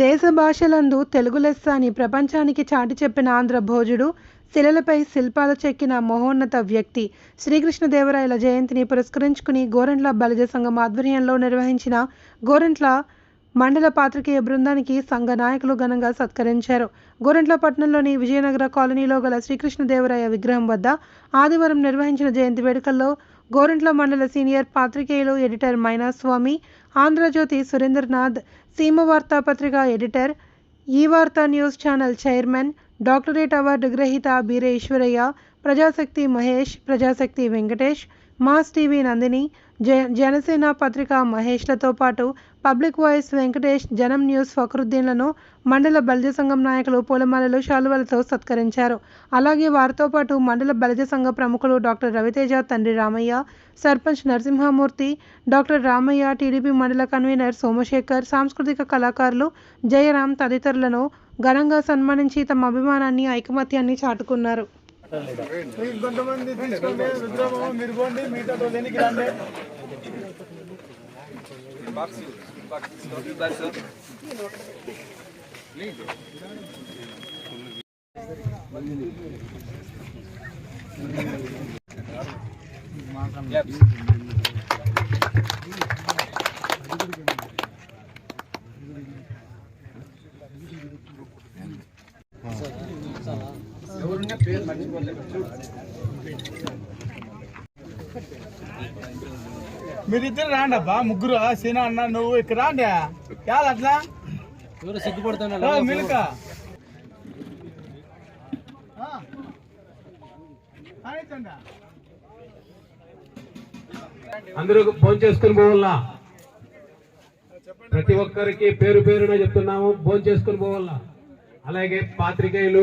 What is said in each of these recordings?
దేశ భాషలందు తెలుగు లెస్స అని ప్రపంచానికి చాటి చెప్పిన ఆంధ్ర భోజుడు శిలలపై శిల్పాలు చెక్కిన మహోన్నత వ్యక్తి. శ్రీకృష్ణదేవరాయల జయంతిని పురస్కరించుకుని గోరంట్ల బలిజ సంఘం ఆధ్వర్యంలో నిర్వహించిన గోరంట్ల మండల పాత్రికేయ బృందానికి సంఘ నాయకులు ఘనంగా సత్కరించారు. గోరంట్ల పట్టణంలోని విజయనగర కాలనీలో గల శ్రీకృష్ణదేవరాయ విగ్రహం వద్ద ఆదివారం నిర్వహించిన జయంతి వేడుకల్లో గోరంట్ల మండల సీనియర్ పాత్రికేయులు ఎడిటర్ మైనాస్వామి ఆంధ్రజ్యోతి సురేంద్రనాథ్ సీమ వార్తాపత్రిక ఎడిటర్ ఈ వార్తా news channel chairman doctorate award గ్రహీత బీరేశ్వరయ్య ప్రజాశక్తి మహేష్ ప్రజాశక్తి వెంకటేష్ మాస్ టీవీ నందిని జ జనసేన పత్రిక మహేష్లతో పాటు పబ్లిక్ వాయిస్ వెంకటేష్ జనం న్యూస్ ఫక్రుద్దీన్లను మండల బలిజ సంఘం నాయకులు పూలమాలలు శాలువలతో సత్కరించారు. అలాగే వారితో పాటు మండల బలిజ సంఘ ప్రముఖులు డాక్టర్ రవితేజ తండ్రి Ramaiah sarpanch Narasimhamurthy doctor Ramaiah TDP mandal convener Somashekar సాంస్కృతిక కళాకారులు జయరాం తదితరులను ఘనంగా సన్మానించి తమ అభిమానాన్ని ఐకమత్యాన్ని చాటుకున్నారు. మీకు కొంతమంది తీసుకోండి రుద్రబాబు మీరు పోండి మిగతా మీరిద్దరు రాండి అబ్బా ముగ్గురు సీనా అన్న నువ్వు ఇక్కడ రాండి. చాలా అట్లా? ఎవరు మిల్క. ఆయితండా. అందరూ ఫోన్ చేసుకుని పోవాలా? ప్రతి ఒక్కరికి పేరు పేరున చెప్తున్నాము ఫోన్ చేసుకుని పోవాలా? అలాగే పాత్రికేయులు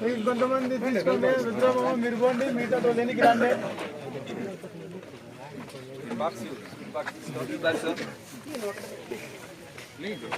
మీకు కొంతమంది తీసుకోండి రుద్రబాబు మీరు పోండి మిగతా వాళ్ళు ఎన్నికి రండి? Lindo.